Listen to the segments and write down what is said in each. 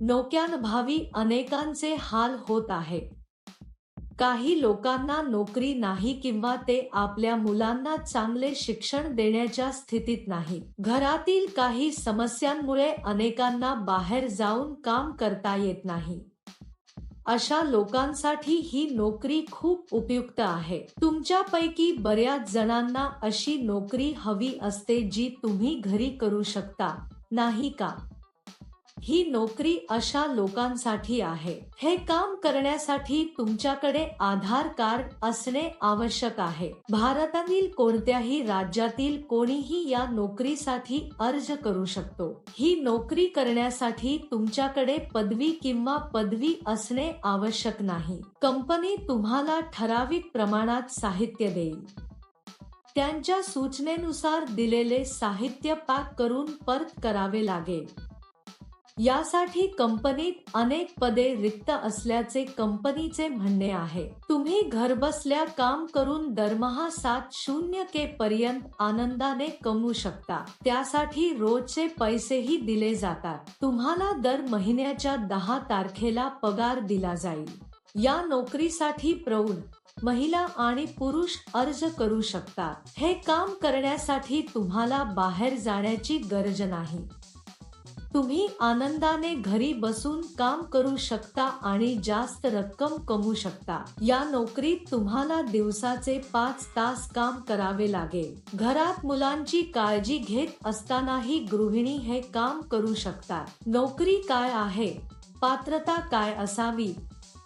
नोक्यांभावी अनेकांचे हाल होत आहे. काही लोकांना नोकरी नाही किंवा ते आपल्या मुलांना चांगले शिक्षण देण्याच्या स्थितीत नाही. घरातील काही समस्यांमुळे अनेकांना बाहेर जाऊन काम करता येत नाही. अशा लोकांसाठी ही नोकरी खूप उपयुक्त आहे. तुमच्यापैकी बऱ्याच जणांना अशी नोकरी हवी असते जी तुम्ही घरी करू शकता. नाही का? ही नोकरी अशा लोकांसाठी आहे. हे काम करण्यासाठी तुमच्याकडे आधार कार्ड असणे आवश्यक आहे. भारतातील कोणत्याही राज्यातील कोणीही या नोकरीसाठी अर्ज करू शकतो. ही नोकरी करण्यासाठी तुमच्याकडे पदवी किंवा पदवी असणे आवश्यक नाही. कंपनी तुम्हाला ठराविक प्रमाणात साहित्य देईल. त्यांच्या सूचनेनुसार दिलेले साहित्य पॅक करून परत करावे लागेल. यासाठी कंपनीत अनेक पदे रिक्त असल्याचे कंपनीचे म्हणणे आहे. तुम्ही घरबसल्या काम करून दरमहा सात शून्य के पर्यंत आनंदाने कमवू शकता. त्यासाठी रोजचे पैसेही दिले जातात. तुम्हाला दर महिन्याच्या दहा तारखेला पगार दिला जाईल. या नोकरीसाठी प्रौढ महिला आणि पुरुष अर्ज करू शकतात हे काम करण्यासाठी तुम्हाला बाहेर जाण्याची गरज नाही. तुम्ही आनंदाने घरी बसून काम करू शकता आणि जास्त रक्कम कमवू शकता. या नोकरीत तुम्हाला दिवसाचे पाच तास काम करावे लागेल. घरात मुलांची काळजी घेत असतानाही गृहिणी हे काम करू शकतात. नोकरी काय आहे? पात्रता काय असावी?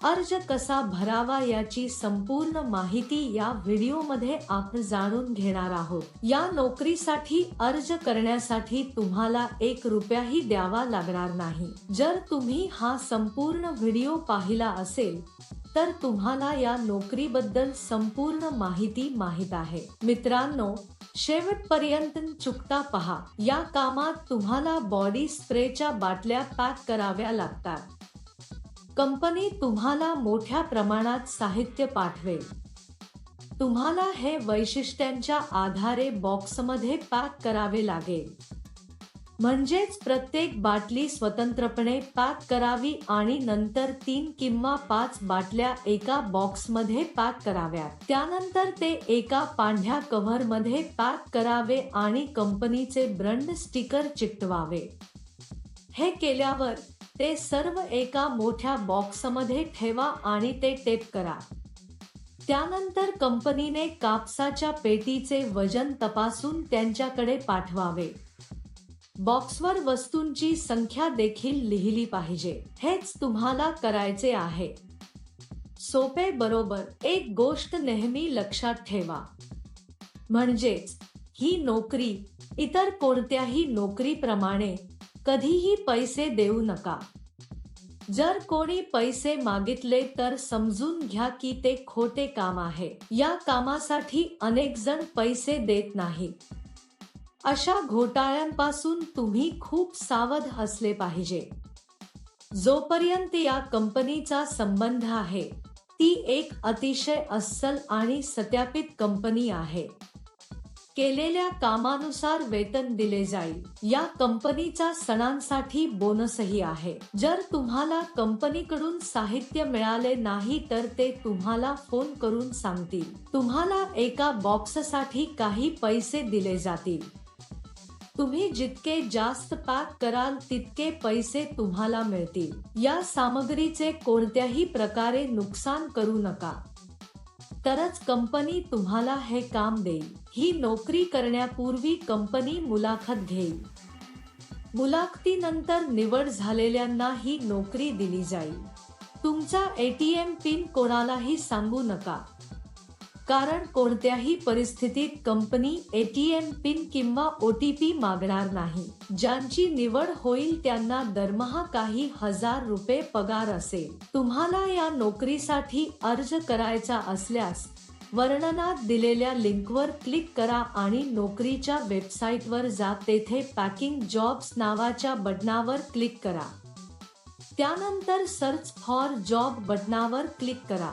अर्ज कसा भरावा याची संपूर्ण माहिती या व्हिडिओमध्ये आपण जाणून घेणार आहोत. या नोकरीसाठी अर्ज करण्यासाठी तुम्हाला एक रुपयाही द्यावा लागणार नाही. जर तुम्ही हा संपूर्ण व्हिडिओ पाहिला असेल तर तुम्हाला या नोकरीबद्दल संपूर्ण माहिती माहीत आहे. मित्रांनो शेवटपर्यंत चुकता पहा. या कामात तुम्हाला बॉडी स्प्रेच्या बाटल्या पॅक कराव्या लागतात. कंपनी तुम्हाला मोठ्या प्रमाणात साहित्य पाठवेल. तुम्हाला हे वैशिष्ट्यांच्या आधारे बॉक्समध्ये पॅक करावे लागेल. म्हणजेच प्रत्येक बाटली स्वतंत्रपणे पॅक करावी आणि नंतर तीन किंवा पाच बाटल्या एका बॉक्समध्ये पॅक कराव्यात. त्यानंतर ते एका पांढऱ्या कव्हरमध्ये पॅक करावे आणि कंपनीचे ब्रंड स्टिकर चिकटवावे. हे केल्यावर ते सर्व एका मोठ्या बॉक्समध्ये ठेवा आणि ते टेप करा. त्यानंतर कंपनीने कापसाच्या पेटीचे वजन तपासून त्यांच्याकडे पाठवावे. बॉक्सवर वस्तूंची संख्या देखील लिहिली पाहिजे. हेच तुम्हाला करायचे आहे. सोपे बरोबर एक गोष्ट नेहमी लक्षात ठेवा. म्हणजेच ही नोकरी इतर कोणत्याही नोकरीप्रमाणे कधीही पैसे देऊ नका. जर कोणी पैसे मागितले तर समजून घ्या की ते खोटे काम आहे. या कामासाठी अनेक जण पैसे देत नाही. अशा घोटाळ्यांपासून तुम्ही खूप सावध असले पाहिजे. जोपर्यंत या कंपनीचा संबंध आहे ती एक अतिशय अस्सल आणि सत्यापित कंपनी आहे. केलेल्या कामानुसार वेतन दिले जाईल. या कंपनीचा सणांसाठी बोनसही आहे. जर तुम्हाला कंपनीकडून साहित्य मिळाले नाही तर ते तुम्हाला फोन करून सांगतील. तुम्हाला एका बॉक्ससाठी काही पैसे दिले जातील. तुम्ही जितके जास्त पॅक कराल तितके पैसे तुम्हाला मिळतील. या सामग्रीचे कोणत्याही प्रकारे नुकसान करू नका. तरच कंपनी तुम्हाला हे काम देईल. ही नोकरी करण्यापूर्वी कंपनी मुलाखत घेईल. मुलाखतीनंतर निवड झालेल्यांना ही नोकरी दिली जाईल. तुमचा एटीएम पिन कोणालाही सांगू नका. कारण कोणत्याही परिस्थितीत कंपनी एटीएम पिन किंवा ओ टी पी मागणार नाही. ज्यांची निवड होईल त्यांना दरमहा काही हजार रुपये पगार असेल. तुम्हाला या नोकरीसाठी अर्ज करायचा असल्यास वर्णनात दिलेल्या लिंकवर क्लिक करा आणि नोकरीच्या वेबसाईटवर जा. तेथे पॅकिंग जॉब्स नावाच्या बटनावर क्लिक करा. त्यानंतर सर्च फॉर जॉब बटनावर क्लिक करा.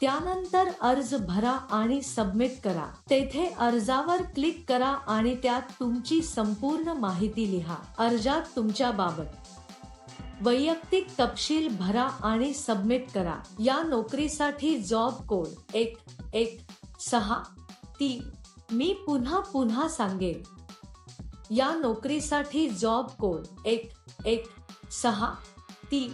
त्यानंतर अर्ज भरा आणि सबमिट करा. तेथे अर्जावर क्लिक करा आणि त्यात तुमची संपूर्ण माहिती लिहा. अर्जात तुमच्या बाबत. वैयक्तिक तपशील भरा आणि सबमिट करा. या नोकरीसाठी जॉब कोड एक एक सहा तीन मी पुन्हा पुन्हा सांगेन. या नोकरीसाठी जॉब कोड एक एक सहा तीन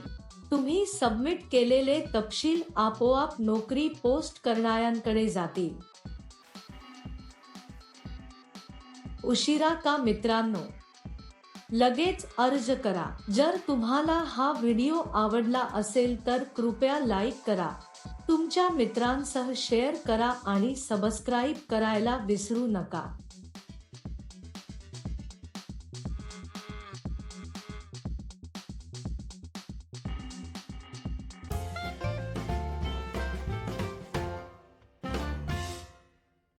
तुम्ही सबमिट केलेले तपशील आपोआप नोकरी पोस्ट करणाऱ्यांकडे जातील. उशिरा का मित्रांनो? लगेच अर्ज करा. जर तुम्हाला हा व्हिडिओ आवडला असेल तर कृपया लाईक करा. तुमच्या मित्रांसह शेअर करा आणि सबस्क्राईब करायला विसरू नका.